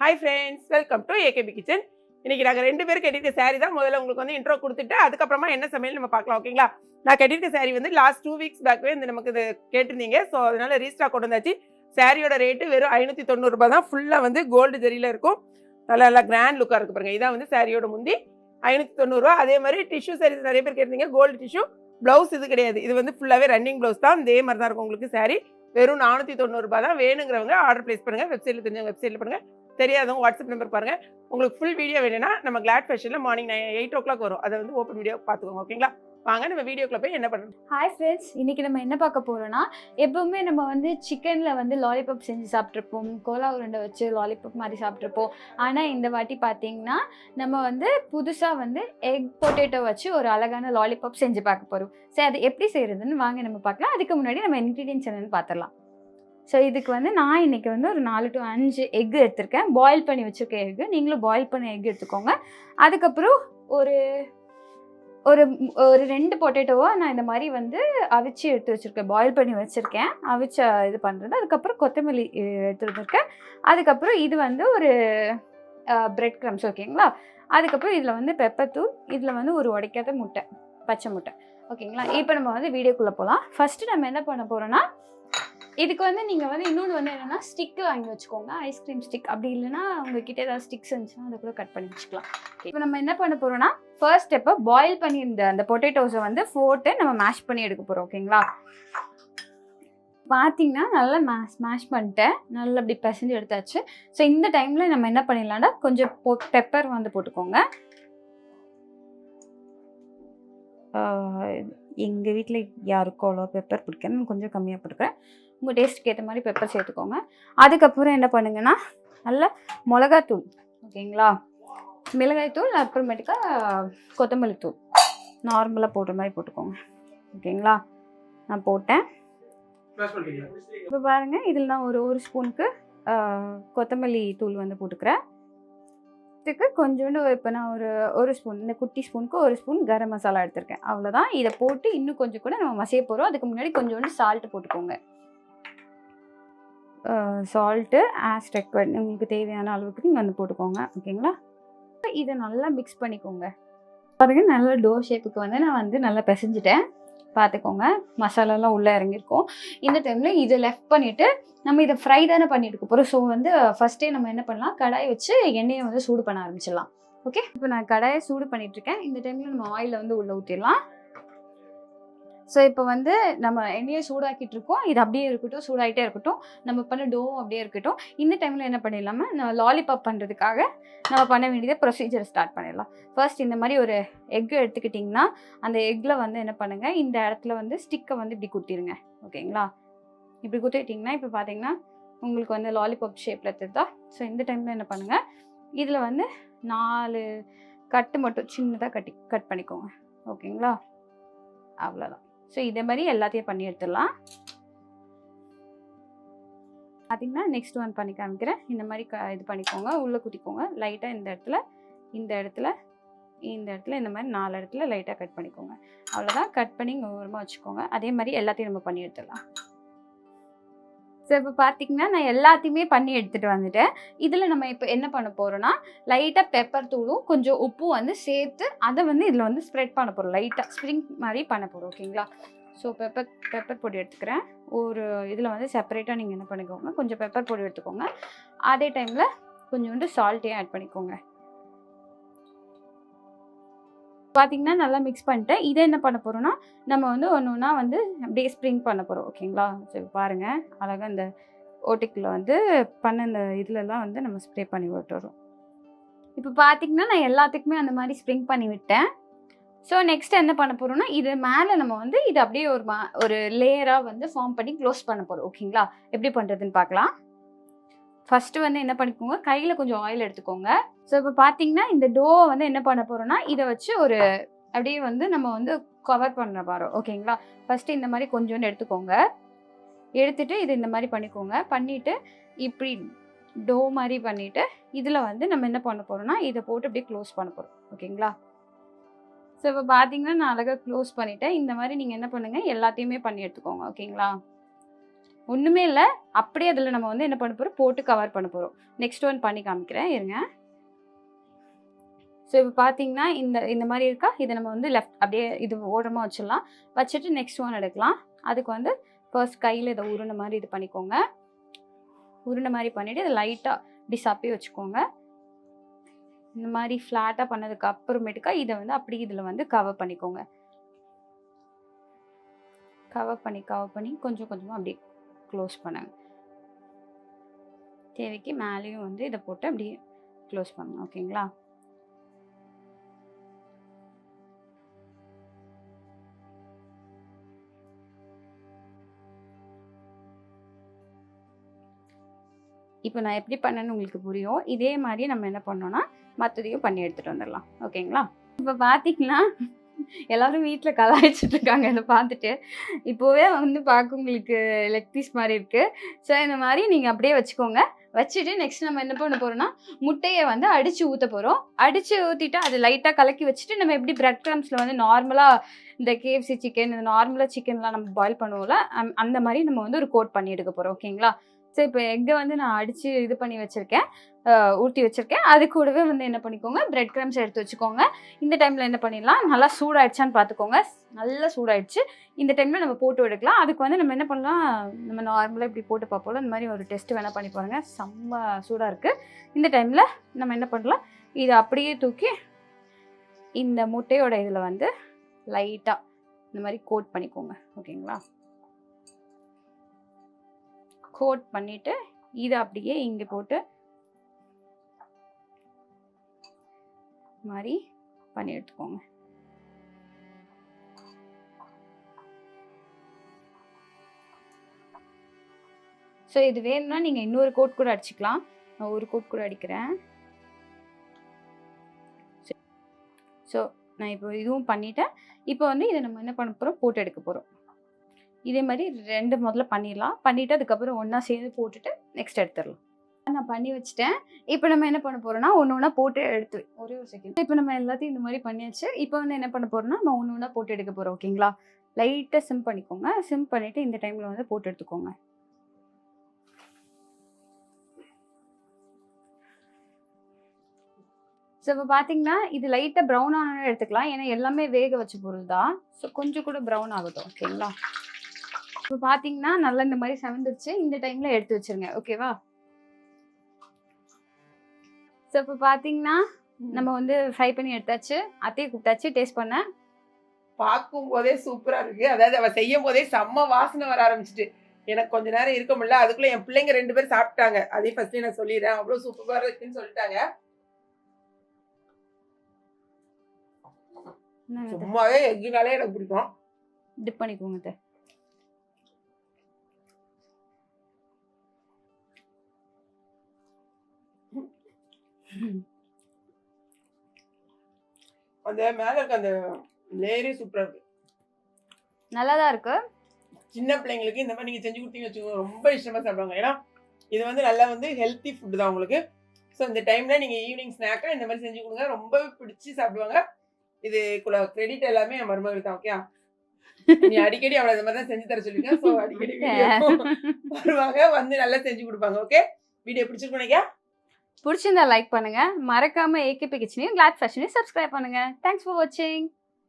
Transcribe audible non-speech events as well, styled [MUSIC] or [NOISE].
Hi friends welcome to AKP kitchen இன்னைக்கு நாங்கள் ரெண்டு பேரும் கட்டியிருக்க saree தான் முதல்ல உங்களுக்கு வந்து இன்ட்ரோ கொடுத்துட்டு அதுக்கப்புறமா என்ன சமையல் நம்ம பார்க்கலாம் ஓகேங்களா நான் கட்டியிருக்க saree வந்து லாஸ்ட் டூ வீக்ஸ் பேக்வே இந்த நமக்கு இது கேட்டிருந்தீங்க. ஸோ அதனால ரீஸ்டாக் கொண்டு வந்தாச்சு. சாரியோட ரேட்டு வெறும் ஐநூற்றி தொண்ணூறுபா தான். ஃபுல்லாக வந்து கோல்டு ஜெரியில் இருக்கும். நல்லா நல்லா கிராண்ட் லுக்காக இருக்கு பாருங்க. இதான் வந்து சாரியோட முந்தி. ஐநூற்றி தொண்ணூறுரூவா அதே மாதிரி டிஷ்யூ சாரீஸ் நிறைய பேர் கேட்டிருந்தீங்க. கோல்டு டிஷ்யூ ப்ளவுஸ் இது கிடையாது. இது வந்து ஃபுல்லாகவே ரன்னிங் ப்ளவுஸ் தான். இதே மாதிரி தான் இருக்கும் உங்களுக்கு சாரீ வெறும் நானூற்றி தொண்ணூறுரூபா தான். வேணுங்கிறவங்க ஆர்டர் ப்ளேஸ் பண்ணுங்கள் வெப்சைட்டில் தெரிஞ்சவங்க வெப்சைட்டில் பண்ணுங்கள் தெரியாதவங்க வாட்ஸ்அப் நம்பர் பாருங்கள் உங்களுக்கு ஃபுல் வீடியோ வேணும்னா நம்ம கிளாட் ஃபேஷனில் morning nine eight o'clock வரும். அதை வந்து ஓப்பன் வீடியோ பார்த்துக்கோங்க ஓகேங்களா வாங்க நம்ம வீடியோக்குள்ள போய் என்ன பண்ணுறோம் ஹாய் ஃப்ரெண்ட்ஸ் இன்னைக்கு நம்ம என்ன பார்க்க போகிறோம்னா எப்பவுமே நம்ம வந்து சிக்கனில் வந்து லாலிபப் செஞ்சு சாப்பிட்ருப்போம் கோலா உருண்டை வச்சு லாலிபப் மாதிரி சாப்பிட்ருப்போம் ஆனால் இந்த வாட்டி பார்த்தீங்கன்னா நம்ம வந்து புதுசாக வந்து எக் பொட்டேட்டோ வச்சு ஒரு அழகான லாலிபப் செஞ்சு பார்க்க போகிறோம் சரி அது எப்படி செய்கிறதுன்னு வாங்க நம்ம பார்க்கலாம். அதுக்கு முன்னாடி நம்ம இன்க்ரீடியன்ஸ் என்னென்னு பார்த்துடலாம். ஸோ இதுக்கு வந்து நான் இன்னைக்கு வந்து ஒரு நாலு டு அஞ்சு எக் எடுத்திருக்கேன். பாயில் பண்ணி வச்சுருக்க எக்கு நீங்களும் பாயில் பண்ண எக் எடுத்துக்கோங்க. அதுக்கப்புறம் ஒரு ஒரு ஒரு ரெண்டு பொட்டேட்டோவை நான் இந்த மாதிரி வந்து அவிச்சு எடுத்து வச்சுருக்கேன். பாயில் பண்ணி வச்சுருக்கேன். அவிச்ச இது பண்ணுறது அதுக்கப்புறம் கொத்தமல்லி எடுத்து வந்திருக்கேன் அதுக்கப்புறம் இது வந்து ஒரு பிரெட் க்ரம்ஸ் ஓகேங்களா அதுக்கப்புறம் இதில் வந்து பெப்பத்தூள் இதில் வந்து ஒரு உடைக்காத முட்டை பச்சை முட்டை ஓகேங்களா இப்போ நம்ம வந்து வீடியோக்குள்ளே போகலாம் ஃபஸ்ட்டு நம்ம என்ன பண்ண போகிறோன்னா இதுக்கு வந்து நீங்கள் வந்து இன்னொன்று வந்து என்னென்னா ஸ்டிக்கு வாங்கி வச்சுக்கோங்க. ஐஸ்கிரீம் ஸ்டிக் அப்படி இல்லைன்னா உங்ககிட்ட ஏதாவது ஸ்டிக்ஸ் இருந்துச்சுன்னா அதை கூட கட் பண்ணி வச்சுக்கலாம். இப்போ நம்ம என்ன பண்ண போகிறோம்னா ஃபர்ஸ்ட் ஸ்டெப்பை பாயில் பண்ணியிருந்த அந்த பொட்டேட்டோஸை வந்து போட்டு நம்ம மேஷ் பண்ணி எடுக்க போகிறோம் ஓகேங்களா பார்த்தீங்கன்னா நல்லா மேஷ் மேஷ் பண்ணிட்டேன். நல்லா அப்படி பிசைஞ்சு எடுத்தாச்சு. ஸோ இந்த டைமில் நம்ம என்ன பண்ணிடலாம்னா கொஞ்சம் பெப்பர் வந்து போட்டுக்கோங்க. எங்கள் வீட்டில் யாருக்கும் அவ்வளோ பெப்பர் பிடிக்காது. நான் கொஞ்சம் கம்மியாக போட்டுக்கிறேன். உங்கள் டேஸ்ட்டுக்கு ஏற்ற மாதிரி பெப்பர் சேர்த்துக்கோங்க. அதுக்கப்புறம் என்ன பண்ணுங்கன்னா நல்லா மிளகாத்தூள் ஓகேங்களா? மிளகாய்த்தூள் அப்புறமேட்டுக்கா கொத்தமல்லி தூள் நார்மலாக போடுற மாதிரி போட்டுக்கோங்க. ஓகேங்களா? நான் போட்டேன். இப்போ பாருங்கள் இதில் நான் ஒரு ஒரு ஸ்பூனுக்கு கொத்தமல்லி தூள் வந்து போட்டுக்கிறேன். இதுக்கு கொஞ்சோண்டு இப்போ நான் ஒரு ஒரு ஸ்பூன் இந்த குட்டி ஸ்பூனுக்கு ஒரு ஸ்பூன் கரம் மசாலா எடுத்திருக்கேன். அவ்வளோதான் இதை போட்டு இன்னும் கொஞ்சம் கூட நம்ம மசிய போகிறோம் அதுக்கு முன்னாடி கொஞ்சோண்டு சால்ட்டு போட்டுக்கோங்க. சால்ட்டு ஆஸ் ரெக்வர்ட் உங்களுக்கு தேவையான அளவுக்கு நீங்கள் வந்து போட்டுக்கோங்க. ஓகேங்களா? இதை நல்லா மிக்ஸ் பண்ணிக்கோங்க. பாருங்கள் நல்ல டோ ஷேப்புக்கு வந்து நான் வந்து நல்லா பிசைஞ்சிட்டேன். பார்த்துக்கோங்க மசாலாலாம் உள்ளே இறங்கியிருக்கும் இந்த டைமில் இதை லெஃப்ட் பண்ணிவிட்டு நம்ம இதை ஃப்ரை தானே பண்ணிட்டு போகிறோம் ஸோ வந்து ஃபஸ்ட்டே நம்ம என்ன பண்ணலாம்? கடாய் வச்சு எண்ணெயை வந்து சூடு பண்ண ஆரம்பிச்சிடலாம். ஓகே இப்போ நான் கடாயை சூடு பண்ணிட்டு இருக்கேன். இந்த டைமில் நம்ம ஆயிலை வந்து உள்ளே ஊற்றிடலாம் ஸோ இப்போ வந்து நம்ம எண்ணெயை சூடாக்கிட்டு இருக்கோம் இது அப்படியே இருக்கட்டும் சூடாகிட்டே இருக்கட்டும். நம்ம பண்ண டோவும் அப்படியே இருக்கட்டும். இந்த டைமில் என்ன பண்ணிடலாம நம்ம லாலிபாப் பண்ணுறதுக்காக நம்ம பண்ண வேண்டியதை ப்ரொசீஜர் ஸ்டார்ட் பண்ணிடலாம். ஃபர்ஸ்ட் இந்த மாதிரி ஒரு எக் எடுத்துக்கிட்டிங்கன்னா அந்த எக்கில் வந்து என்ன பண்ணுங்கள் இந்த இடத்துல வந்து ஸ்டிக்கை வந்து இப்படி குத்திடுங்க ஓகேங்களா? இப்படி குத்திட்டிங்கன்னா இப்போ பார்த்தீங்கன்னா உங்களுக்கு வந்து லாலிபாப் ஷேப்பில் தெரிதா? ஸோ இந்த டைமில் என்ன பண்ணுங்கள் இதில் வந்து நாலு கட்டு மட்டும் சின்னதாக கட்டி கட் பண்ணிக்கோங்க. ஓகேங்களா? அவ்வளோதான் ஸோ இதே மாதிரி எல்லாத்தையும் பண்ணி எடுத்துடலாம். பார்த்தீங்கன்னா நெக்ஸ்ட் ஒன் பண்ணி காமிக்கிறேன். இந்த மாதிரி க இது பண்ணிக்கோங்க. உள்ளே குத்திக்கோங்க. லைட்டாக இந்த இடத்துல இந்த இடத்துல இந்த இடத்துல இந்த மாதிரி நாலு இடத்துல லைட்டாக கட் பண்ணிக்கோங்க. அவ்வளோதான் கட் பண்ணி இங்கே ஓரமாக வச்சுக்கோங்க. அதே மாதிரி எல்லாத்தையும் நம்ம பண்ணி எடுத்துடலாம். ஸோ இப்போ பார்த்தீங்கன்னா நான் எல்லாத்தையுமே பண்ணி எடுத்துகிட்டு வந்துட்டேன். இதில் நம்ம இப்போ என்ன பண்ண போகிறோன்னா லைட்டாக பெப்பர் தூளும் கொஞ்சம் உப்பும் வந்து சேர்த்து அதை வந்து இதில் வந்து ஸ்ப்ரெட் பண்ண போகிறோம் லைட்டாக ஸ்ப்ரிங் மாதிரி பண்ண போகிறோம் ஓகேங்களா ஸோ பெப்பர் பெப்பர் பொடி எடுத்துக்கிறேன். ஒரு இதில் வந்து செப்பரேட்டாக நீங்கள் என்ன பண்ணிக்கோங்க கொஞ்சம் பெப்பர் பொடி எடுத்துக்கோங்க. அதே டைமில் கொஞ்சோண்டு சால்ட்டையும் ஆட் பண்ணிக்கோங்க. பார்த்தீங்கன்னா நல்லா மிக்ஸ் பண்ணிட்டேன் இதை என்ன பண்ண போகிறோம்னா நம்ம வந்து ஒன்று ஒன்றா வந்து அப்படியே ஸ்ப்ரிங் பண்ண போகிறோம் ஓகேங்களா சரி பாருங்கள் அழகாக இந்த ஓட்டிக்கில் வந்து பண்ண இந்த இதுலலாம் வந்து நம்ம ஸ்ப்ரே பண்ணி விட்டுறோம். இப்போ பார்த்தீங்கன்னா நான் எல்லாத்துக்குமே அந்த மாதிரி ஸ்ப்ரிங் பண்ணி விட்டேன். ஸோ நெக்ஸ்ட் என்ன பண்ண போகிறோம்னா இது மேலே நம்ம வந்து இது அப்படியே ஒரு மா ஒரு லேயராக வந்து ஃபார்ம் பண்ணி க்ளோஸ் பண்ண போகிறோம் ஓகேங்களா எப்படி பண்ணுறதுன்னு பார்க்கலாம் ஃபஸ்ட்டு வந்து என்ன பண்ணிக்கோங்க கையில் கொஞ்சம் ஆயில் எடுத்துக்கோங்க. ஸோ இப்போ பார்த்தீங்கன்னா இந்த டோவை வந்து என்ன பண்ண போகிறோம்னா இதை வச்சு ஒரு அப்படியே வந்து நம்ம வந்து கவர் பண்ண போகிறோம் ஓகேங்களா ஃபஸ்ட்டு இந்த மாதிரி கொஞ்சோண்டு எடுத்துக்கோங்க. எடுத்துட்டு இது இந்த மாதிரி பண்ணிக்கோங்க. பண்ணிவிட்டு இப்படி டோ மாதிரி பண்ணிவிட்டு இதில் வந்து நம்ம என்ன பண்ண போகிறோம்னா இதை போட்டு அப்படியே க்ளோஸ் பண்ண போகிறோம் ஓகேங்களா ஸோ இப்போ பார்த்தீங்கன்னா நான் அழகாக க்ளோஸ் பண்ணிவிட்டேன் இந்த மாதிரி நீங்கள் என்ன பண்ணுங்கள் எல்லாத்தையுமே பண்ணி எடுத்துக்கோங்க ஓகேங்களா ஒன்றுமே இல்லை அப்படியே அதில் நம்ம வந்து என்ன பண்ண போகிறோம் போட்டு கவர் பண்ண போகிறோம் நெக்ஸ்ட் ஒன் பண்ணி காமிக்கிறேன் இருங்க. ஸோ இப்போ பார்த்தீங்கன்னா இந்த இந்த மாதிரி இருக்கா? இதை நம்ம வந்து லெஃப்ட் அப்படியே இது ஓரமாக வச்சிடலாம். வச்சுட்டு நெக்ஸ்ட் ஒன் எடுக்கலாம். அதுக்கு வந்து ஃபர்ஸ்ட் கையில் இதை உருண்டை மாதிரி இது பண்ணிக்கோங்க. உருண்டை மாதிரி பண்ணிவிட்டு இதை லைட்டாக இப்படி சப்பி வச்சுக்கோங்க. இந்த மாதிரி ஃப்ளாட்டாக பண்ணதுக்கு அப்புறமேட்டுக்கா இதை வந்து அப்படி இதில் வந்து கவர் பண்ணிக்கோங்க. கவர் பண்ணி கவர் பண்ணி கொஞ்சம் கொஞ்சமாக அப்படியே க்ளோஸ் பண்ணுங்க. தேவைக்கு மேலேயும் வந்து இதை போட்டு அப்படியே க்ளோஸ் பண்ணுங்க. ஓகேங்களா? இப்போ நான் எப்படி பண்ணேன்னு உங்களுக்கு புரியும். இதே மாதிரி நம்ம என்ன பண்ணோன்னா மற்றதையும் பண்ணி எடுத்துகிட்டு வந்துடலாம். ஓகேங்களா? இப்போ பார்த்தீங்கன்னா எல்லாரும் வீட்டில் கலாய்ச்சிட்டு இருக்காங்க. இதை பார்த்துட்டு. இப்போவே வந்து பார்க்க உங்களுக்கு லெக் பீஸ் மாதிரி இருக்குது ஸோ இந்த மாதிரி நீங்கள் அப்படியே வச்சுக்கோங்க. வச்சுட்டு நெக்ஸ்ட் நம்ம என்ன பண்ண போகிறோம்னா முட்டையை வந்து அடித்து ஊற்ற போகிறோம் அடித்து ஊற்றிட்டு அது லைட்டாக கலக்கி வச்சுட்டு நம்ம எப்படி பிரெட் க்ரம்ஸில் வந்து நார்மலாக இந்த கேஎஃப்சி சிக்கன் இந்த நார்மலாக சிக்கன்லாம் நம்ம பாயில் பண்ணுவோம்ல அந்த மாதிரி நம்ம வந்து ஒரு கோட் பண்ணி எடுக்க போகிறோம் ஓகேங்களா? ஸோ இப்போ எக்கை வந்து நான் அடித்து இது பண்ணி வச்சுருக்கேன் ஊற்றி வச்சுருக்கேன். அது கூடவே வந்து என்ன பண்ணிக்கோங்க பிரெட் க்ரம்ஸ் எடுத்து வச்சுக்கோங்க. இந்த டைமில் என்ன பண்ணிடலாம் நல்லா சூடாயிடுச்சான்னு பார்த்துக்கோங்க நல்லா சூடாயிடுச்சு. இந்த டைமில் நம்ம போட்டு எடுக்கலாம். அதுக்கு வந்து நம்ம என்ன பண்ணலாம் நம்ம நார்மலாக இப்படி போட்டு பார்ப்போம்ல இந்த மாதிரி ஒரு டெஸ்ட் வேணால் பண்ணி பாருங்கள் செம்ம சூடாக இருக்குது இந்த டைமில் நம்ம என்ன பண்ணலாம் இதை அப்படியே தூக்கி இந்த முட்டையோட இதில் வந்து லைட்டாக இந்த மாதிரி கோட் பண்ணிக்கோங்க. ஓகேங்களா கோட் பண்ணிவிட்டு இதை அப்படியே இங்கே போட்டு மாதிரி பண்ணி எடுத்துக்கோங்க. ஸோ இது வேணும்னா நீங்கள் இன்னொரு கோட் கூட அடிச்சுக்கலாம். நான் ஒரு கோட் கூட அடிக்கிறேன். ஸோ நான் இப்போ இதுவும் பண்ணிட்டேன். இப்போ வந்து இதை நம்ம என்ன பண்ண போகிறோம் போட்டு எடுக்க போகிறோம் இதே மாதிரி ரெண்டு முதல்ல பண்ணிடலாம். பண்ணிவிட்டு அதுக்கப்புறம் ஒன்றா சேர்ந்து போட்டுட்டு நெக்ஸ்ட் எடுத்துடலாம். நான் பண்ணி வச்சுட்டேன். இப்போ நம்ம என்ன பண்ண போறோம்னா ஒன்று ஒன்றா போட்டு எடுத்து ஒரே ஒரு செகண்ட் இப்போ நம்ம எல்லாத்தையும் இந்த மாதிரி பண்ணியாச்சு. இப்போ வந்து என்ன பண்ண போகிறோம்னா நம்ம ஒன்று ஒன்றா போட்டு எடுக்க போகிறோம் ஓகேங்களா லைட்டாக சிம் பண்ணிக்கோங்க. சிம் பண்ணிவிட்டு இந்த டைமில் வந்து போட்டு எடுத்துக்கோங்க. ஸோ இப்போ பார்த்தீங்கன்னா இது லைட்டாக ப்ரௌன் ஆன எடுத்துக்கலாம். ஏன்னா எல்லாமே வேக வச்ச பொருள் தான் ஸோ கொஞ்சம் கூட ப்ரௌன் ஆகட்டும் ஓகேங்களா இப்போ பார்த்தீங்கன்னா நல்லா இந்த மாதிரி செவந்துருச்சு. இந்த டைமில் எடுத்து வச்சிருங்க. ஓகேவா ஸோ இப்போ பார்த்தீங்கன்னா நம்ம வந்து ஃப்ரை பண்ணி எடுத்தாச்சு. அத்தையை கூப்பிட்டாச்சு. டேஸ்ட் பண்ண. பார்க்கும் போதே சூப்பரா இருக்கு. அதாவது அவ செய்யும் போதே செம்ம வாசனை வர ஆரம்பிச்சிட்டு. எனக்கு கொஞ்ச நேரம் இருக்க முடியல. அதுக்குள்ள என் பிள்ளைங்க ரெண்டு பேரும் சாப்பிட்டாங்க. அதே ஃபர்ஸ்ட் நான் சொல்லிடுறேன். அவ்வளவு சூப்பரா இருக்குன்னு சொல்லிட்டாங்க. சும்மாவே எக்குனாலே எனக்கு பிடிக்கும். டிப் பண்ணிக்கோங்க [LAUGHS] அந்த மேல இருக்க அந்த லேயரே சூப்பரா இருக்கு. நல்லா தான் இருக்கு. சின்ன பிள்ளைங்களுக்கு இந்த மாதிரி நீங்க செஞ்சு கொடுத்தீங்கன்னு வச்சுக்கோங்க ரொம்ப இஷ்டமா சாப்பிடுவாங்க. ஏன்னா இது வந்து நல்லா வந்து ஹெல்த்தி ஃபுட் தான் உங்களுக்கு. ஸோ இந்த டைம்ல நீங்க ஈவினிங் ஸ்நாக்கா இந்த மாதிரி செஞ்சு கொடுங்க. ரொம்பவே பிடிச்சி சாப்பிடுவாங்க. இதுக்குள்ள கிரெடிட் எல்லாமே என் மருமகள் தான் ஓகே நீ அடிக்கடி அவளை இந்த மாதிரி தான் செஞ்சு தர சொல்லிருக்கேன் ஸோ அடிக்கடி [LAUGHS] [LAUGHS] வருவாங்க வந்து நல்லா செஞ்சு கொடுப்பாங்க ஓகே வீடியோ பிடிச்சிருக்கோம் நினைக்கிறேன் பிடிச்சிருந்தா லைக் பண்ணுங்க. மறக்காம ஏகேபி கிச்சனையும் கிளாட் ஃபேஷனையும் சப்ஸ்கிரைப் பண்ணுங்க. தேங்க்ஸ் ஃபார் வாட்சிங்